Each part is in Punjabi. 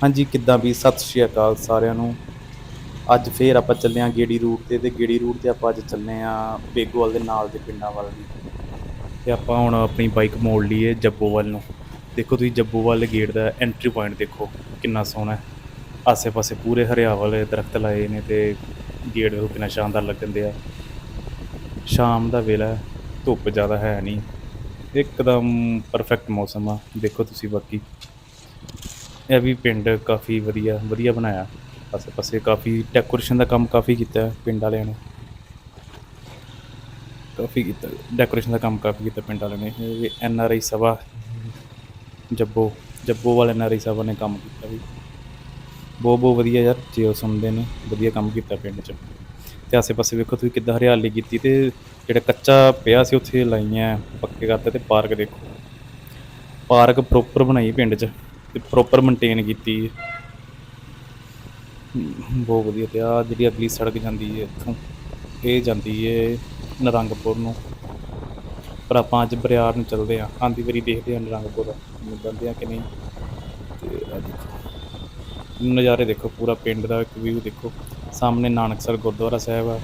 ਹਾਂਜੀ, ਕਿੱਦਾਂ ਵੀ, ਸਤਿ ਸ਼੍ਰੀ ਅਕਾਲ ਸਾਰਿਆਂ ਨੂੰ। ਅੱਜ ਫੇਰ ਆਪਾਂ ਚੱਲੇ ਆਂ ਗੇੜੀ ਰੂਟ ਤੇ ਤੇ ਗੇੜੀ ਰੂਟ ਤੇ ਆਪਾਂ ਅੱਜ ਚੱਲੇ ਆਂ ਬੇਗੋਵਾਲ ਦੇ ਨਾਲ ਦੇ ਪਿੰਡਾਂ ਵੱਲ ਦੀ ਤੇ ਆਪਾਂ ਹੁਣ ਆਪਣੀ ਬਾਈਕ ਮੋੜ ਲਈਏ ਜੱਬੋਵਾਲ ਨੂੰ। ਦੇਖੋ ਤੁਸੀਂ ਜੱਬੋਵਾਲ ਗੇਟ ਦਾ ਐਂਟਰੀ ਪੁਆਇੰਟ ਦੇਖੋ, ਕਿੰਨਾ ਸੋਹਣਾ ਹੈ। ਆਸੇ-ਪਾਸੇ ਪੂਰੇ ਹਰਿਆਵਲ ਦਰਖਤ ਲਾਏ ਨੇ ਤੇ ਗੇਟ ਦੇਖੋ ਕਿੰਨਾ ਸ਼ਾਨਦਾਰ ਲੱਗਣ ਆ ਸ਼ਾਮ ਦਾ ਵੇਲਾ ਧੁੱਪ ਜ਼ਿਆਦਾ ਹੈ ਨਹੀਂ। ਇੱਕਦਮ ਪਰਫੈਕਟ ਮੌਸਮ ਆ, ਦੇਖੋ ਤੁਸੀਂ ਬਾਕੀ। ਇਹ ਵੀ ਪਿੰਡ ਕਾਫੀ ਵਧੀਆ ਵਧੀਆ ਬਣਾਇਆ। ਆਸੇ ਪਾਸੇ ਕਾਫੀ ਡੈਕੋਰੇਸ਼ਨ ਦਾ ਕੰਮ ਕਾਫੀ ਕੀਤਾ ਪਿੰਡ ਵਾਲਿਆਂ ਨੇ। ਕਾਫੀ ਕੀਤਾ ਡੈਕੋਰੇਸ਼ਨ ਦਾ ਕੰਮ ਕਾਫੀ ਕੀਤਾ ਪਿੰਡ ਵਾਲਿਆਂ ਨੇ। ਇਹ ਐਨ ਆਰ ਆਈ ਸਭਾ, ਜੱਬੋ ਜੱਬੋ ਵਾਲੇ ਐਨ ਆਰ ਆਈ ਸਭਾ ਨੇ ਕੰਮ ਕੀਤਾ ਵੀ। ਬਹੁਤ ਬਹੁਤ ਵਧੀਆ ਯਾਰ, ਜੇ ਉਹ ਸੁਣਦੇ ਨੇ, ਵਧੀਆ ਕੰਮ ਕੀਤਾ ਪਿੰਡ 'ਚ। ਤੇ ਆਸੇ ਪਾਸੇ ਵੇਖੋ ਤੁਸੀਂ ਕਿੱਦਾਂ ਹਰਿਆਲੀ ਕੀਤੀ ਤੇ ਜਿਹੜਾ ਕੱਚਾ ਪਿਆ ਸੀ ਉੱਥੇ ਲਾਈਆਂ, ਪੱਕੇ ਕਰਤੇ ਤੇ ਪਾਰਕ ਦੇਖੋ। ਪਾਰਕ ਪ੍ਰੋਪਰ ਬਣਾਈ ਪਿੰਡ 'ਚ। ਤੇ ਪ੍ਰੋਪਰ ਮੇਨਟੇਨ ਕੀਤੀ ਹੈ। ਬਹੁਤ ਵਧੀਆ ਤੇ ਆ ਜਿਹੜੀ ਅਗਲੀ ਸੜਕ ਜਾਂਦੀ ਹੈ ਇੱਥੋਂ, ਇਹ ਜਾਂਦੀ ਹੈ ਨਰੰਗਪੁਰ ਨੂੰ। ਪਰ ਆਪਾਂ ਅੱਜ ਬਰਿਆਰ ਨੂੰ ਚੱਲਦੇ ਹਾਂ। ਆਂਦੀ ਵਾਰੀ ਦੇਖਦੇ ਹਾਂ ਨਰੰਗਪੁਰ ਮਿਲਦੇ ਆ ਕਿ ਨਹੀਂ। ਤੇ ਆ ਦੇਖੋ, ਨਜ਼ਾਰੇ ਦੇਖੋ, ਪੂਰਾ ਪਿੰਡ ਦਾ ਇੱਕ ਵਿਊ ਦੇਖੋ। ਸਾਹਮਣੇ ਨਾਨਕਸਰ ਗੁਰਦੁਆਰਾ ਸਾਹਿਬ ਆ।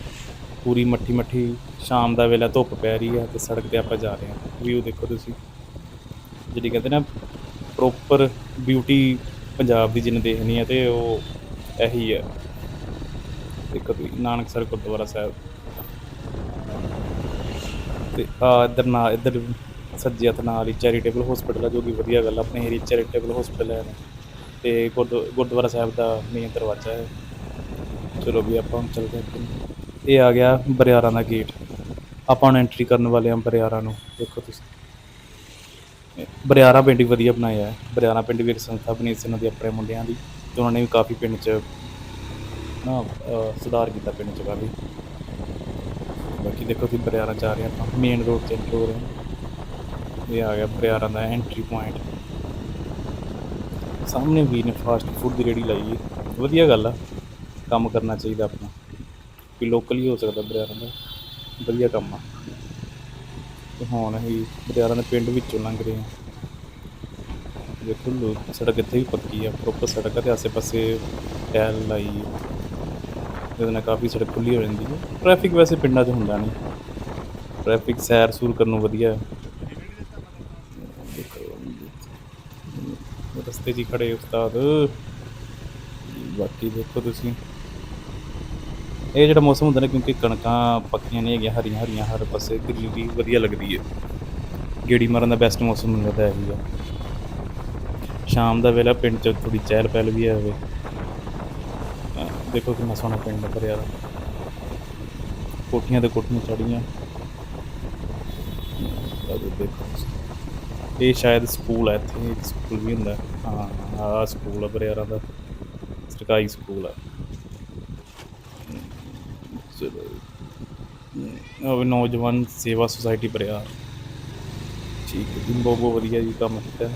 ਪੂਰੀ ਮੱਠੀ ਮੱਠੀ, ਸ਼ਾਮ ਦਾ ਵੇਲਾ ਧੁੱਪ ਪੈ ਰਹੀ ਆ ਤੇ ਸੜਕ ਤੇ ਆਪਾਂ ਜਾ ਰਹੇ ਹਾਂ। ਵਿਊ ਦੇਖੋ ਤੁਸੀਂ। ਜਿਹੜੀ ਕਹਿੰਦੇ ਨਾ ਪ੍ਰੋਪਰ ਬਿਊਟੀ ਪੰਜਾਬ ਦੀ ਜਿਹਨੇ ਦੇਖਣੀ ਹੈ ਤੇ ਉਹ ਇਹੀ ਹੈ। ਇੱਕ ਵੀ ਨਾਨਕਸਰ ਗੁਰਦੁਆਰਾ ਸਾਹਿਬ। ਤੇ ਆ ਇੱਧਰ ਨਾ ਇੱਧਰ ਸੱਜੇ ਹੱਥ ਨਾਲ ਹੀ ਚੈਰੀਟੇਬਲ ਹਸਪੀਟਲ ਹੈ ਜੋ ਕਿ ਵਧੀਆ ਗੱਲ ਆ, ਆਪਣੇ ਏਰੀਆ ਚੈਰੀਟੇਬਲ ਹਸਪੀਟਲ ਹੈ। ਤੇ ਗੁਰਦੁ- ਗੁਰਦੁਆਰਾ ਸਾਹਿਬ ਦਾ ਮੇਨ ਦਰਵਾਜ਼ਾ ਹੈ। ਚਲੋ ਵੀ ਆਪਾਂ ਹੁਣ ਚੱਲਦੇ ਹਾਂ ਇਹ ਆ ਗਿਆ ਬਰਿਆਰਾਂ ਦਾ ਗੇਟ ਆਪਾਂ ਹੁਣ ਐਂਟਰੀ ਕਰਨ ਵਾਲੇ ਹਾਂ ਬਰਿਆਰਾਂ ਨੂੰ। ਦੇਖੋ ਤੁਸੀਂ। ਬਰਿਆਰਾ ਪਿੰਡ ਵੀ ਵਧੀਆ ਬਣਾਇਆ ਹੈ। ਬਰਿਆਰਾ ਪਿੰਡ ਵੀ ਇੱਕ ਸੰਸਥਾ ਬਣੀ ਸੀ ਉਹਨਾਂ ਦੀ ਆਪਣੇ ਮੁੰਡਿਆਂ ਦੀ ਤੇ ਉਹਨਾਂ ਨੇ ਵੀ ਕਾਫੀ ਪਿੰਡ 'ਚ ਨਾ ਅਹ, ਸੁਧਾਰ ਕੀਤਾ ਪਿੰਡ 'ਚ ਕਾਫੀ। ਬਾਕੀ ਦੇਖੋ ਤੁਸੀਂ ਬਰਿਆਰਾ ਜਾ ਰਹੇ ਆਪਾਂ ਮੇਨ ਰੋਡ ਤੇ enter ਹੋ ਰਹੇ ਹਾਂ। ਇਹ ਆ ਗਿਆ ਬਰਿਆਰਾ ਦਾ ਐਂਟਰੀ ਪੁਆਇੰਟ ਸਾਹਮਣੇ ਵੀ ਨੇ ਫਾਸਟ ਫੂਡ ਦੀ ਰੇੜੀ ਲਾਈ ਹੈ। ਵਧੀਆ ਗੱਲ ਆ ਕੰਮ ਕਰਨਾ ਚਾਹੀਦਾ ਆਪਣਾ। ਵੀ ਲੋਕਲ ਹੀ ਹੋ ਸਕਦਾ ਬਰਿਆਰਾ ਦਾ। ਵਧੀਆ ਕੰਮ ਆ। ਤੇ ਹੁਣ ਅਸੀਂ ਬਰਿਆਰਾ ਦੇ ਪਿੰਡ ਵਿੱਚੋਂ ਲੰਘ ਰਹੇ ਹਾਂ। ਦੇਖੋ ਲੋ, ਸੜਕ ਇੱਥੇ ਵੀ ਪੱਕੀ ਆ ਪ੍ਰੋਪਰ ਸੜਕ ਆ ਤੇ ਆਸੇ-ਪਾਸੇ ਟੈਲ ਲਾਈ ਹੈ ਜਿਹਦੇ ਨਾਲ ਕਾਫੀ ਸੜਕ ਖੁੱਲੀ ਹੋ ਜਾਂਦੀ ਹੈ ਟ੍ਰੈਫਿਕ ਵੈਸੇ ਪਿੰਡਾਂ 'ਚ ਹੁੰਦਾ ਨਹੀਂ। ਟ੍ਰੈਫਿਕ ਸੈਰ ਸੂਰ ਕਰਨ ਨੂੰ ਵਧੀਆ। ਹੈ ਰਸਤੇ 'ਚ ਹੀ ਖੜੇ ਉਸਤਾਦ। ਬਾਕੀ ਦੇਖੋ ਤੁਸੀਂ। ਇਹ ਜਿਹੜਾ ਮੌਸਮ ਹੁੰਦਾ ਨਾ, ਕਿਉਂਕਿ ਕਣਕਾਂ ਪੱਕੀਆਂ ਨਹੀਂ ਹੈਗੀਆਂ, ਹਰੀਆਂ ਹਰੀਆਂ, ਹਰ ਪਾਸੇ ਗ੍ਰੀਨਰੀ ਵਧੀਆ ਲੱਗਦੀ ਹੈ। ਗੇੜੀ ਮਾਰਨ ਦਾ ਬੈਸਟ ਮੌਸਮ ਮੈਨੂੰ ਲੱਗਦਾ ਇਹੀ ਆ। ਸ਼ਾਮ ਦਾ ਵੇਲਾ ਪਿੰਡ 'ਚ ਥੋੜੀ ਚਹਿਲ ਪਹਿਲ ਵੀ ਹੋਵੇ ਦੇਖੋ ਕਿੰਨਾ ਸੋਹਣਾ ਪਿੰਡ ਭਰਿਆ ਦਾ ਕੋਠੀਆਂ ਤੇ ਕੋਠੀਆਂ ਚੜੀਆਂ ਦੇਖੋ ਇਹ ਸ਼ਾਇਦ ਸਕੂਲ ਹੈ ਇੱਥੇ ਸਕੂਲ ਵੀ ਹੁੰਦਾ। ਹਾਂ, ਆਹ ਸਕੂਲ ਆ, ਬਰਿਆਰਾ ਦਾ। ਸਰਕਾਰੀ ਸਕੂਲ ਹੈ ਚਲੋ। ਨੌਜਵਾਨ ਸੇਵਾ ਸੁਸਾਇਟੀ ਬਰਿਆਰ ਠੀਕ ਹੈ ਜੀ ਬਹੁਤ ਬਹੁਤ ਵਧੀਆ ਜੀ ਕੰਮ ਕੀਤਾ।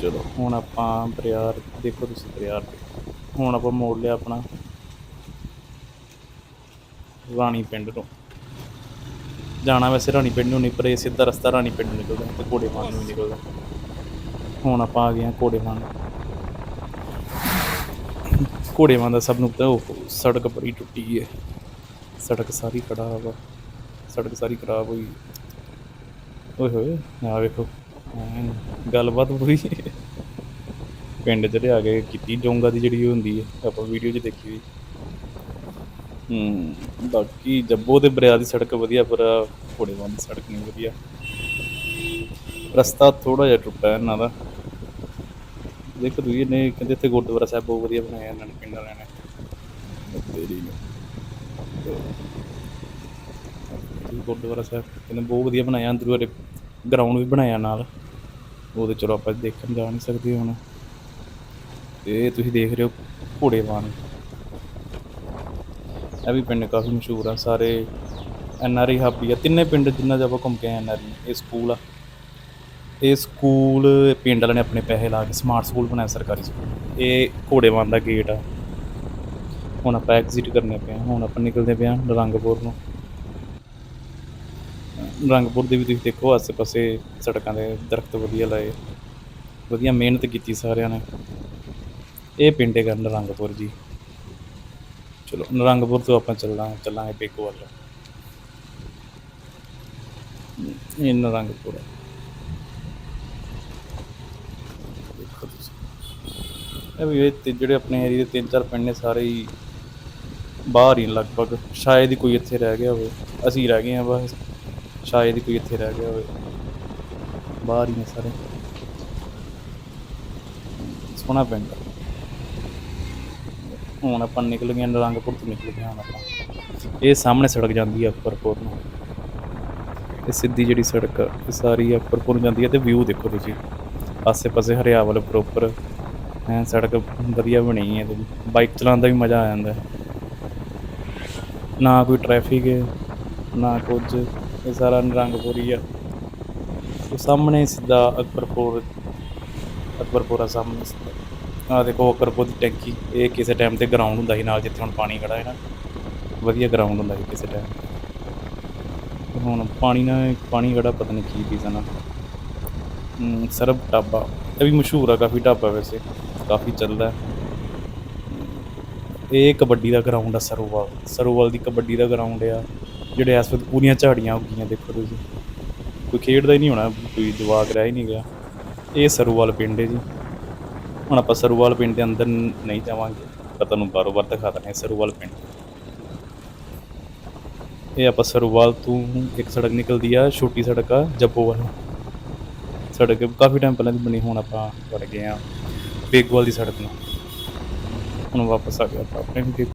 ਚਲੋ, ਹੁਣ ਆਪਾਂ ਬਰਿਆਰ, ਦੇਖੋ ਤੁਸੀਂ ਬਰਿਆਰ ਹੁਣ ਆਪਾਂ ਮੋੜ ਲਿਆ ਆਪਣਾ। ਰਾਣੀ ਪਿੰਡ ਨੂੰ ਜਾਣਾ ਵੈਸੇ ਰਾਣੀ ਪਿੰਡ ਨੂੰ ਨਹੀਂ, ਪਰ ਇਹ ਸਿੱਧਾ ਰਸਤਾ ਰਾਣੀ ਪਿੰਡ ਨੂੰ ਨਿਕਲਦਾ, ਤੇ ਘੋੜੇ ਮਾਨ ਨੂੰ ਨਿਕਲਦਾ। ਹੁਣ ਆਪਾਂ ਆ ਗਏ ਹਾਂ ਘੋੜੇ ਮਾਨ ਘੋੜੇਵਾਂ ਦਾ ਸਭ ਨੂੰ ਪਤਾ, ਉਹ ਸੜਕ ਬੜੀ ਟੁੱਟੀ ਹੈ। ਸੜਕ ਸਾਰੀ ਖਰਾਬ ਆ। ਸੜਕ ਸਾਰੀ ਖਰਾਬ ਹੋਈ। ਓਏ ਹੋਏ ਆ ਵੇਖੋ ਗੱਲਬਾਤ ਪੂਰੀ। ਪਿੰਡ ਚ ਲਿਆ ਕੇ ਕੀਤੀ ਡੋਂਗਾ ਦੀ ਜਿਹੜੀ ਹੁੰਦੀ ਹੈ, ਆਪਾਂ ਵੀਡੀਓ 'ਚ ਦੇਖੀ ਹੋਈ। ਹੂੰ, ਬਾਕੀ ਜੱਬੋ ਤੇ ਬਰਿਆ ਦੀ ਸੜਕ ਵਧੀਆ, ਪਰ ਘੋੜੇਵਾਂ ਦੀ ਸੜਕ ਨਹੀਂ ਵਧੀਆ। ਰਸਤਾ ਥੋੜਾ ਜਿਹਾ ਟੁੱਟਾ ਇਹਨਾਂ ਦਾ। ਦੇਖੋ ਤੁਸੀਂ ਇਹਨੇ ਕਹਿੰਦੇ ਇੱਥੇ ਗੁਰਦੁਆਰਾ ਸਾਹਿਬ ਬਹੁਤ ਵਧੀਆ ਬਣਾਇਆ ਇਹਨਾਂ ਨੇ ਪਿੰਡ ਵਾਲਿਆਂ ਨੇ। ਤੇਰੀ ਨੂੰ। ਗੁਰਦੁਆਰਾ ਸਾਹਿਬ ਕਹਿੰਦੇ ਬਹੁਤ ਵਧੀਆ ਬਣਾਇਆ ਅੰਦਰੋਂ ਗਰਾਊਂਡ ਵੀ ਬਣਾਇਆ ਨਾਲ। ਉਹ ਤੇ ਚਲੋ ਆਪਾਂ ਦੇਖਣ ਜਾ ਨਹੀਂ ਸਕਦੇ ਹੁਣ। ਤੇ ਤੁਸੀਂ ਦੇਖ ਰਹੇ ਹੋ ਘੋੜੇਵਾਨ। ਇਹ ਵੀ ਪਿੰਡ ਕਾਫੀ ਮਸ਼ਹੂਰ ਆ ਸਾਰੇ ਐਨ ਆਰ ਆਈ ਹੱਬ ਹੀ ਆ। ਤਿੰਨੇ ਪਿੰਡ ਜਿੰਨਾ 'ਚ ਆਪਾਂ ਘੁੰਮ ਕੇ ਆਏ ਐਨ ਆਰ ਆਈ ਇਹ ਸਕੂਲ ਆ। ਇਹ ਸਕੂਲ, ਪਿੰਡ ਵਾਲਿਆਂ ਨੇ ਆਪਣੇ ਪੈਸੇ ਲਾ ਕੇ ਸਮਾਰਟ ਸਕੂਲ ਬਣਾਇਆ ਸਰਕਾਰੀ ਸਕੂਲ। ਇਹ ਘੋੜੇਵਾਨ ਦਾ ਗੇਟ ਆ। ਹੁਣ ਆਪਾਂ ਐਗਜ਼ਿਟ ਕਰਨੇ ਪਏ ਹਾਂ ਹੁਣ ਆਪਾਂ ਨਿਕਲਦੇ ਪਏ ਹਾਂ ਨਰੰਗਪੁਰ ਨੂੰ। ਰੰਗਪੁਰ ਦੇ ਵੀ ਤੁਸੀਂ ਦੇਖੋ ਆਸੇ ਪਾਸੇ ਸੜਕਾਂ ਦੇ ਦਰਖਤ ਵਧੀਆ ਲਾਏ। ਵਧੀਆ ਮਿਹਨਤ ਕੀਤੀ ਸਾਰਿਆਂ ਨੇ। ਇਹ ਪਿੰਡ ਹੈਗਾ ਨਰੰਗਪੁਰ ਜੀ। ਚਲੋ, ਨਰੰਗਪੁਰ ਤੋਂ ਆਪਾਂ ਚੱਲਾਂ, ਚੱਲਾਂਗੇ ਬੇਗੋ ਵੱਲ। ਇਹ ਨਰੰਗਪੁਰ ਹੈ ਦੇਖੋ ਤੁਸੀਂ ਇਹ ਵੀ ਇਹ ਤੇ ਜਿਹੜੇ ਆਪਣੇ ਏਰੀਏ ਦੇ ਤਿੰਨ ਚਾਰ ਪਿੰਡ ਨੇ ਸਾਰੇ ਹੀ ਬਾਹਰ ਹੀ ਲਗਭਗ। ਸ਼ਾਇਦ ਹੀ ਕੋਈ ਇੱਥੇ ਰਹਿ ਗਿਆ ਹੋਵੇ। ਅਸੀਂ ਰਹਿ ਗਏ ਹਾਂ ਬਸ। ਸ਼ਾਇਦ ਹੀ ਕੋਈ ਇੱਥੇ ਰਹਿ ਗਿਆ ਹੋਵੇ। ਬਾਹਰ ਹੀ ਨੇ ਸਾਰੇ। ਸੋਹਣਾ ਪਿੰਡ ਹੁਣ ਆਪਾਂ ਨਿਕਲ ਗਏ ਨਰੰਗਪੁਰ ਤੋਂ ਨਿਕਲ ਗਏ ਹੁਣ ਆਪਾਂ। ਇਹ ਸਾਹਮਣੇ ਸੜਕ ਜਾਂਦੀ ਹੈ ਅਕਬਰਪੁਰ ਨੂੰ। ਇਹ ਸਿੱਧੀ ਜਿਹੜੀ ਸੜਕ ਆ, ਇਹ ਸਾਰੀ ਅਕਬਰਪੁਰ ਨੂੰ ਜਾਂਦੀ ਹੈ ਤੇ ਵਿਊ ਦੇਖੋ ਤੁਸੀਂ। ਆਸੇ ਪਾਸੇ ਹਰਿਆਵਲ ਪ੍ਰੋਪਰ ਐ ਸੜਕ ਵਧੀਆ ਬਣੀ ਹੈ ਤੇ ਬਾਈਕ ਚਲਾਉਣ ਦਾ ਵੀ ਮਜ਼ਾ ਆ ਜਾਂਦਾ। ਨਾ ਕੋਈ ਟ੍ਰੈਫਿਕ ਹੈ ਨਾ ਕੁਝ, ਇਹ ਸਾਰਾ ਨਰੰਗਪੁਰ ਆ। ਤੇ ਸਾਹਮਣੇ ਸਿੱਧਾ ਅਕਬਰਪੁਰ, ਅਕਬਰਪੁਰਾ ਸਾਹਮਣੇ ਸਿੱਧਾ। ਆ ਦੇਖੋ ਅਕਬਰਪੁਰ ਦੀ ਟੈਂਕੀ, ਇਹ ਕਿਸੇ ਟਾਈਮ ਤੇ ਗਰਾਊਂਡ ਹੁੰਦਾ ਸੀ ਨਾਲ ਜਿੱਥੇ ਹੁਣ ਪਾਣੀ ਖੜਾ ਹੈ ਨਾ। ਵਧੀਆ ਗਰਾਊਂਡ ਹੁੰਦਾ ਸੀ ਕਿਸੇ ਟਾਈਮ ਹੁਣ ਪਾਣੀ ਨਾ ਪਾਣੀ ਖੜਾ ਪਤਾ ਨਹੀਂ ਕੀ ਰੀਜ਼ਨ ਆ ਸਰਬ ਢਾਬਾ, ਇਹ ਵੀ ਮਸ਼ਹੂਰ ਆ, ਕਾਫੀ ਢਾਬਾ ਵੈਸੇ। ਕਾਫੀ ਚੱਲਦਾ ਇਹ ਕਬੱਡੀ ਦਾ ਗਰਾਊਂਡ ਆ ਸਰੋਵਾਲ ਸਰੋਵਾਲ ਦੀ ਕਬੱਡੀ ਦਾ ਗਰਾਊਂਡ ਆ, ਜਿਹੜੇ ਇਸ ਵਕਤ ਪੂਰੀਆਂ ਝਾੜੀਆਂ ਹੋ ਗਈਆਂ, ਦੇਖੋ ਤੁਸੀਂ। ਕੋਈ ਖੇਡਦਾ ਹੀ ਨਹੀਂ ਹੋਣਾ, ਕੋਈ ਜਵਾਕ ਰਹਿ ਹੀ ਨਹੀਂ ਗਿਆ। ਇਹ ਸਰੋਵਾਲ ਪਿੰਡ ਹੈ ਜੀ। ਹੁਣ ਆਪਾਂ ਸਰੋਵਾਲ ਪਿੰਡ ਦੇ ਅੰਦਰ ਨਹੀਂ ਜਾਵਾਂਗੇ। ਪਰ ਤੁਹਾਨੂੰ ਬਾਰੋ ਬਾਰ ਦਿਖਾ ਦਿੰਦੇ ਹਾਂ ਸਰੋਵਲ ਪਿੰਡ। ਇਹ ਆਪਾਂ ਸਰੋਵਾਲ ਤੋਂ ਇੱਕ ਸੜਕ ਨਿਕਲਦੀ ਆ, ਛੋਟੀ ਸੜਕ ਆ ਜੱਬੋ ਸੜਕ ਕਾਫੀ ਟਾਈਮ ਪਹਿਲਾਂ ਦੀ ਬਣੀ, ਹੁਣ ਆਪਾਂ ਵੜ ਗਏ ਆ ਬੇਗਵਾਲ ਦੀ ਸੜਕ ਨੂੰ। ਹੁਣ ਵਾਪਸ ਆ ਗਿਆ ਆਪਾਂ ਆਪਣੇ